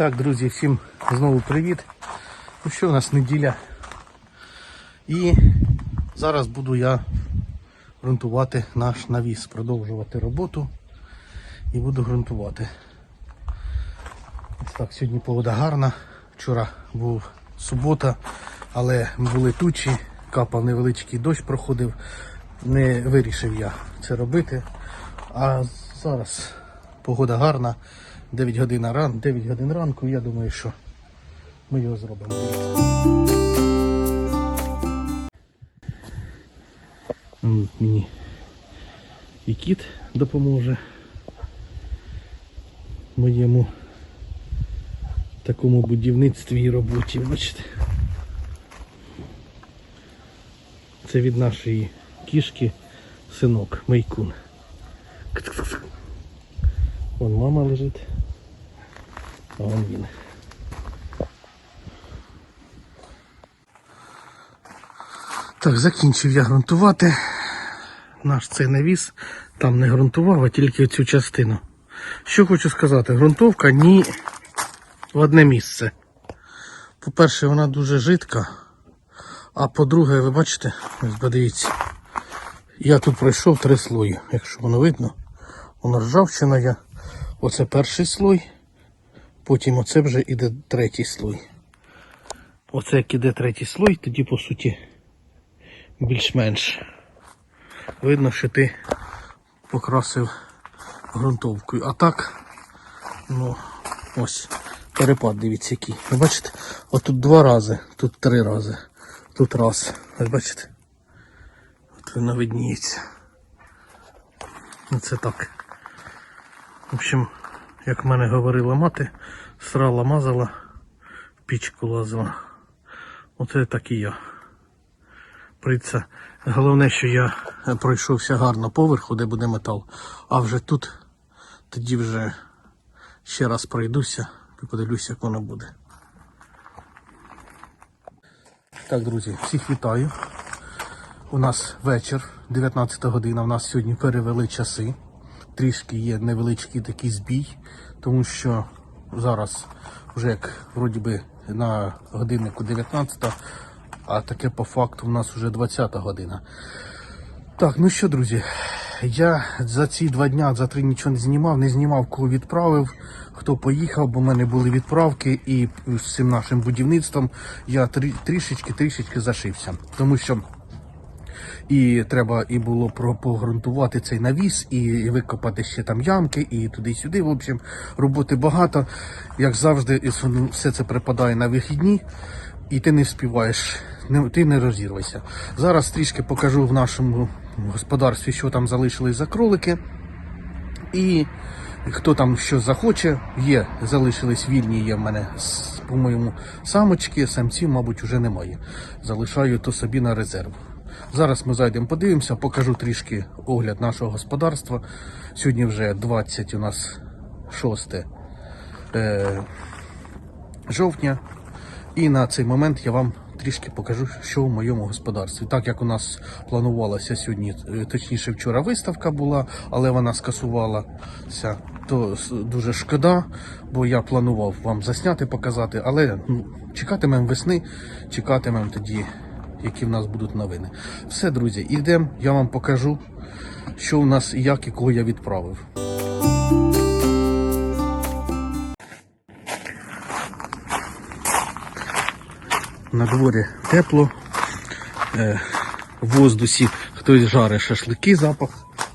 Так, друзі, всім знову привіт. Ну що, у нас неділя. І зараз буду я ґрунтувати наш навіс, продовжувати роботу і буду ґрунтувати. Ось так, сьогодні погода гарна. Вчора був субота, але були тучі, капав невеличкий дощ проходив. Не вирішив я це робити. А зараз погода гарна. 9 годин ран, 9 годин ранку, я думаю, що ми його зробимо. Дивіться. Мені і кіт допоможе моєму такому будівництві і роботі, бачите. Це від нашої кішки синок Мейкун. Вон мама лежить. Вон він. Так, закінчив я ґрунтувати. Наш цей навіс там не ґрунтував, а тільки цю частину. Що хочу сказати, ґрунтовка ні в одне місце. По-перше, вона дуже жидка. А по-друге, ви бачите, ось подивіться, я тут пройшов три слої, якщо воно видно. Воно ржавчина я. Оце перший слой, потім оце вже іде третій слой. Оце як іде третій слой, тоді по суті більш-менш видно, що ти покрасив ґрунтовкою. А так, ну, ось, перепад, дивіться який. Ви бачите? Отут два рази, тут три рази, тут раз. Ви бачите? От воно видніється. Оце так. В общем, як в мене говорила мати, срала мазала, в пічку лазила. Оце так і я. Прийдеться. Головне, що я пройшовся гарно поверху, де буде метал. А вже тут тоді вже ще раз пройдуся і подивлюся, як воно буде. Так, друзі, всіх вітаю. У нас вечір, 19 година. У нас сьогодні перевели часи. Трішки є невеличкий такий збій, тому що зараз вже як вроді би на годиннику 19, а таке по факту у нас вже 20 година. Так, ну що, друзі, я за ці два дня, за три нічого не знімав, не знімав, кого відправив, хто поїхав, бо в мене були відправки, і з цим нашим будівництвом я трішечки трішечки зашився. Тому що і треба і було погрунтувати цей навіс, і викопати ще там ямки, і туди-сюди. В общем, роботи багато. Як завжди, все це припадає на вихідні, і ти не вспіваєш, ти не розірвайся. Зараз трішки покажу в нашому господарстві, що там залишились за кролики. І хто там що захоче, є, залишились вільні, є в мене, по-моєму, самочки, самців, мабуть, вже немає. Залишаю то собі на резерв. Зараз ми зайдемо, подивимося, покажу трішки огляд нашого господарства. Сьогодні вже 20 у нас 6 е, жовтня. І на цей момент я вам трішки покажу, що в моєму господарстві. Так як у нас планувалася сьогодні, е, точніше вчора виставка була, але вона скасувалася, то дуже шкода, бо я планував вам засняти, показати, але ну, чекатимемо весни, чекатимемо тоді, які в нас будуть новини. Все, друзі, ідемо, я вам покажу, що у нас і як і кого я відправив. На дворі тепло, е, в воздусі хтось жарить шашлики, запах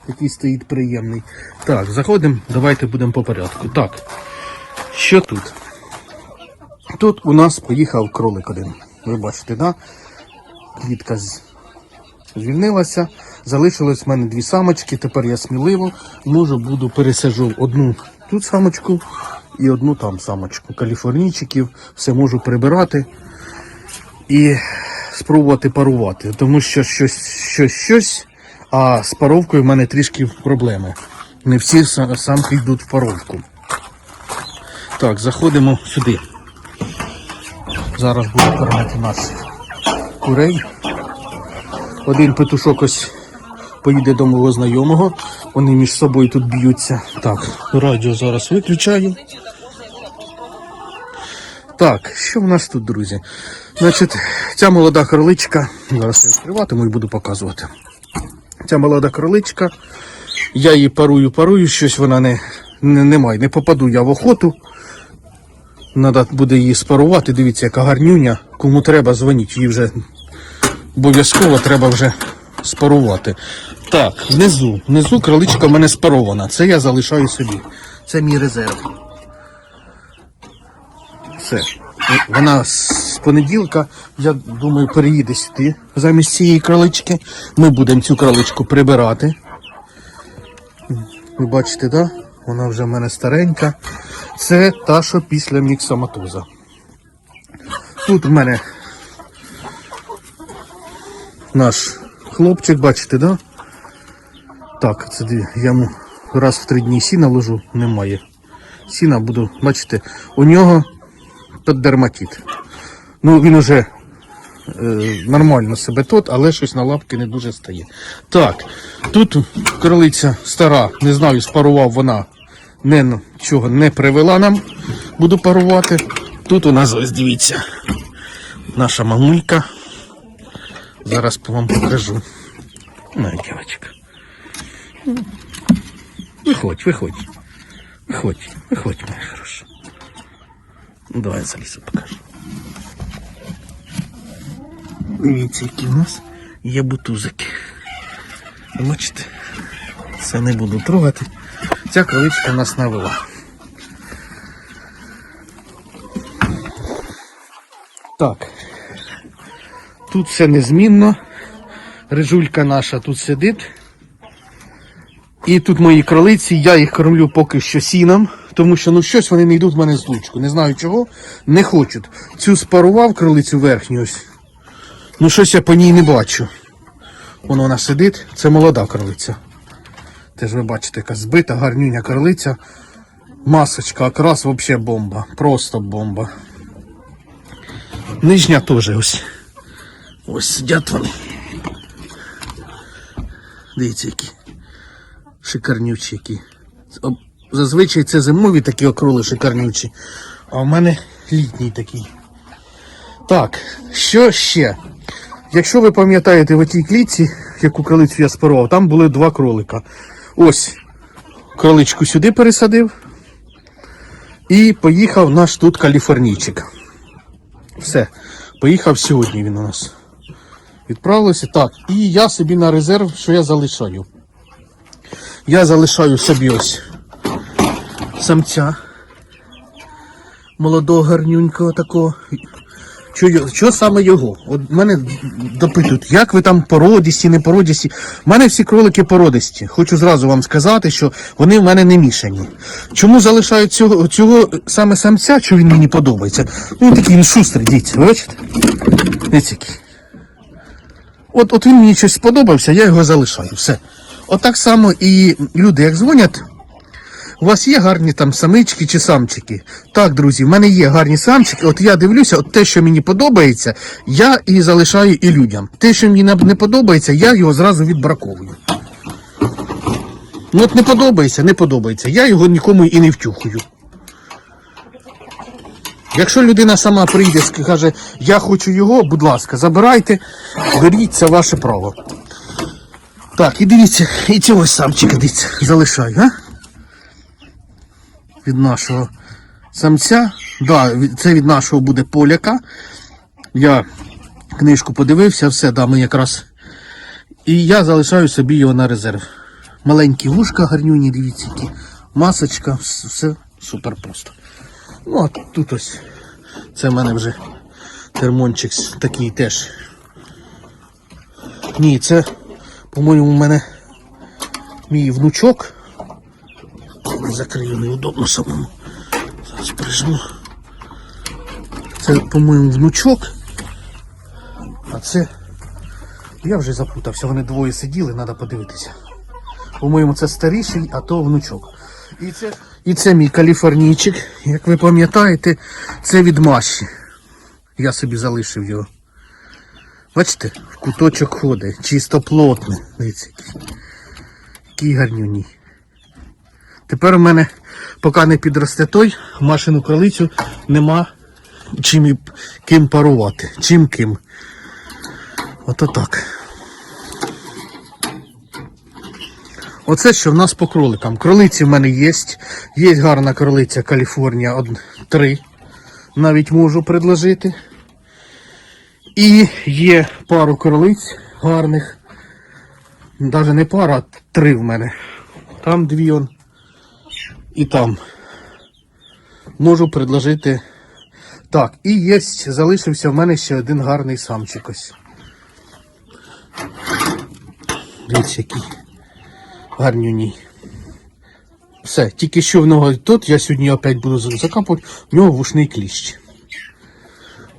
який стоїть приємний. Так, заходимо, давайте будемо по порядку. Так, що тут? Тут у нас поїхав кролик один. Ви бачите, да? Квітка звільнилася. Залишилось в мене дві самочки. Тепер я сміливо можу буду пересажу одну тут самочку і одну там самочку. Каліфорнійчиків, все можу прибирати і спробувати парувати, тому що щось, щось, щось, а з паровкою в мене трішки проблеми. Не всі са- самки йдуть в паровку. Так, заходимо сюди. Зараз буду кормити нас курей. Один петушок ось поїде до мого знайомого. Вони між собою тут б'ються. Так, радіо зараз виключаю. Так, що в нас тут, друзі? Значить, ця молода кроличка, зараз я відкриватиму і буду показувати. Ця молода кроличка, я її парую, парую, щось вона не, не, немає, не попаду я в охоту. Треба буде її спарувати. Дивіться, яка гарнюня. Кому треба, дзвоніть. Її вже обов'язково треба вже спарувати. Так, внизу. Внизу кроличка в мене спарована. Це я залишаю собі. Це мій резерв. Все. Вона з понеділка, я думаю, переїде сюди замість цієї кролички. Ми будемо цю кроличку прибирати. Ви бачите, да? Вона вже в мене старенька. Це та, що після міксоматоза. Тут в мене наш хлопчик, бачите, да? Так, це я йому раз в три дні сіна ложу, немає. Сіна буду, бачите, у нього дерматит. Ну, він уже е, нормально себе тут, але щось на лапки не дуже стає. Так, тут кролиця стара, не знаю, спарував вона, не, ну, чого не привела нам, буду парувати. Тут у нас ось дивіться, наша мамулька. Зараз вам покажу. Дівчинка. Виходь, виходь. Виходь, виходь, моя хороша. Давай я залізу покажу. Дивіться, які у нас є бутузики. Бачите? Це не буду трогати. Ця в нас навела. Так. Тут все незмінно. Рижулька наша тут сидить. І тут мої кролиці, я їх кормлю поки що сіном, тому що ну щось вони не йдуть в мене з лучку. Не знаю чого, не хочуть. Цю спарував кролицю верхню ось. Ну щось я по ній не бачу. Воно вона сидить, це молода кролиця. Теж ви бачите, яка збита, гарнюня кролиця. Масочка, окрас взагалі бомба. Просто бомба. Нижня теж ось. Ось сидять вони. Дивіться, які шикарнючі які. Зазвичай це зимові такі окрули шикарнючі, а в мене літній такий. Так, що ще? Якщо ви пам'ятаєте в тій клітці, яку кролицю я спарував, там були два кролика. Ось кроличку сюди пересадив і поїхав наш тут каліфорнійчик. Все, поїхав сьогодні він у нас. Відправилося так. І я собі на резерв, що я залишаю. Я залишаю собі ось самця. Молодого гарнюнького такого. Що, що саме його? От мене допитують, як ви там породісті, не породісті. У мене всі кролики породисті. Хочу зразу вам сказати, що вони в мене не мішані. Чому залишають цього, цього саме самця, що він мені подобається? Ну він такий він шустрий, ви бачите? Дивіться. От, от він мені щось сподобався, я його залишаю. Все. От так само і люди, як дзвонять, у вас є гарні там самички чи самчики? Так, друзі, в мене є гарні самчики. От я дивлюся, от те, що мені подобається, я і залишаю і людям. Те, що мені не- подобається, я його зразу відбраковую. Ну от не подобається, не подобається. Я його нікому і не втюхую. Якщо людина сама прийде і каже, я хочу його, будь ласка, забирайте, беріть, це ваше право. Так, і дивіться, і цього самчика дивіться, залишаю, а? Від нашого самця. Да, це від нашого буде поляка. Я книжку подивився, все, да, ми якраз. І я залишаю собі його на резерв. Маленькі вушка гарнюні, дивіться, які. Масочка, все супер просто. Ну, а тут ось. Це в мене вже термончик такий теж. Ні, це, по-моєму, у мене мій внучок. Закрию неудобно самому. Зараз прижму. Це, по-моєму, внучок. А це. Я вже запутався, вони двоє сиділи, треба подивитися. По-моєму, це старіший, а то внучок. І це, і це мій каліфорнійчик. Як ви пам'ятаєте, це від Маші. Я собі залишив його. Бачите, в куточок ходить, чисто плотний. Дивіться, який. Гарнюній. Тепер у мене, поки не підросте той, машину кролицю нема чим і ким парувати. Чим ким. Ото так. Оце що в нас по кроликам. Кролиці в мене є. Є гарна кролиця Каліфорнія од... три. Навіть можу предложити. І є пару кролиць гарних. Навіть не пара, а три в мене. Там дві он. І там. Можу предложити. Так, і є, залишився в мене ще один гарний самчик ось. Дивіться, який гарнюній. Все, тільки що в нього тут, я сьогодні опять буду закапувати, в нього вушний кліщ.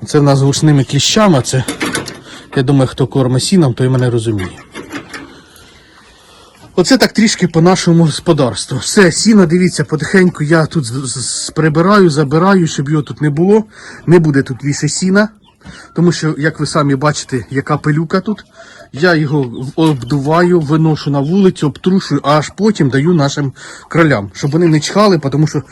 Це в нас з вушними кліщами, це, я думаю, хто корме сіном, той мене розуміє. Оце так трішки по нашому господарству. Все, сіно, дивіться, потихеньку я тут прибираю, забираю, щоб його тут не було. Не буде тут більше сіна. Тому що, як ви самі бачите, яка пилюка тут. Я його обдуваю, виношу на вулицю, обтрушую, а аж потім даю нашим кролям, щоб вони не чхали, тому що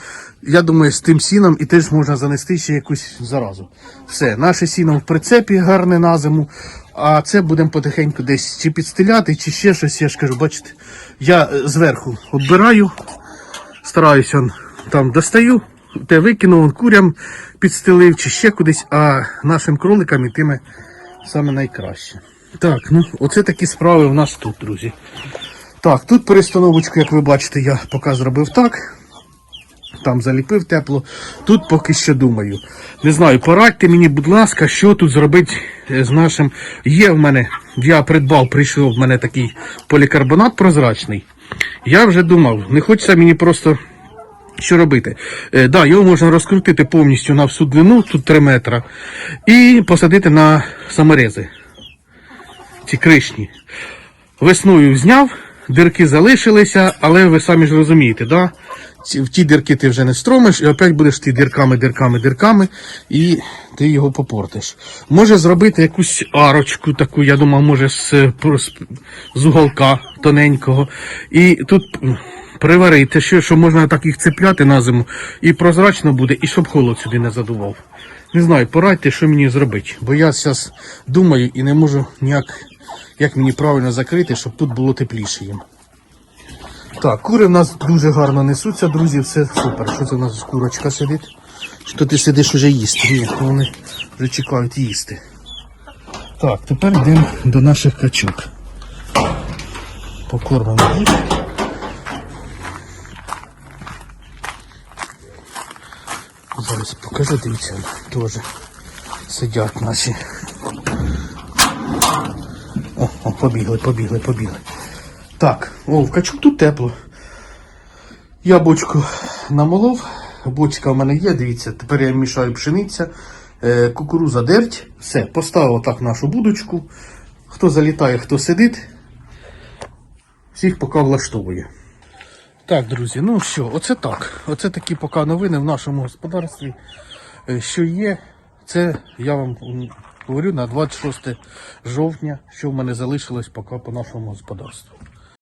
я думаю, з тим сіном і теж можна занести ще якусь заразу. Все, наше сіно в прицепі гарне на зиму, а це будемо потихеньку десь чи підстеляти, чи ще щось. Я ж кажу, бачите, я е, зверху оббираю, стараюся там достаю, те викинув, курям підстелив чи ще кудись, а нашим кроликам ітиме саме найкраще. Так, ну оце такі справи в нас тут, друзі. Так, тут перестановочку, як ви бачите, я поки зробив так. Там заліпив тепло. Тут поки що думаю. Не знаю, порадьте мені, будь ласка, що тут зробити е, з нашим. Є в мене, я придбав, прийшов в мене такий полікарбонат прозрачний. Я вже думав, не хочеться мені просто що робити? Е, да, його можна розкрутити повністю на всю длину, тут 3 метра, і посадити на саморези. Ці кришні. Весною зняв, дирки залишилися, але ви самі ж розумієте, да? В ті дирки ти вже не стромиш, і опять будеш ти дирками, дирками, дирками, і ти його попортиш. Може зробити якусь арочку таку, я думав, може з, з уголка тоненького. І тут приварити, що, що можна так їх цепляти на зиму, і прозрачно буде, і щоб холод сюди не задував. Не знаю, порадьте, що мені зробити, бо я зараз думаю і не можу ніяк, як мені правильно закрити, щоб тут було тепліше їм. Так, кури в нас дуже гарно несуться, друзі, все супер. Що це у нас курочка сидить? Що ти сидиш уже їсти? Ні, вони вже чекають їсти. Так, тепер йдемо до наших качок. Покормимо їх. Зараз покажу, дивіться, теж сидять наші. О, о, побігли, побігли, побігли. Так, о, в качок тут тепло. Я бочку намолов, бочка в мене є, дивіться, тепер я мішаю пшениця, е, кукуруза дерть, все, поставив так нашу будочку. Хто залітає, хто сидить, всіх поки влаштовує. Так, друзі, ну що, оце так. Оце такі поки новини в нашому господарстві. Е, Що є, це я вам говорю на 26 жовтня, що в мене залишилось поки по нашому господарству.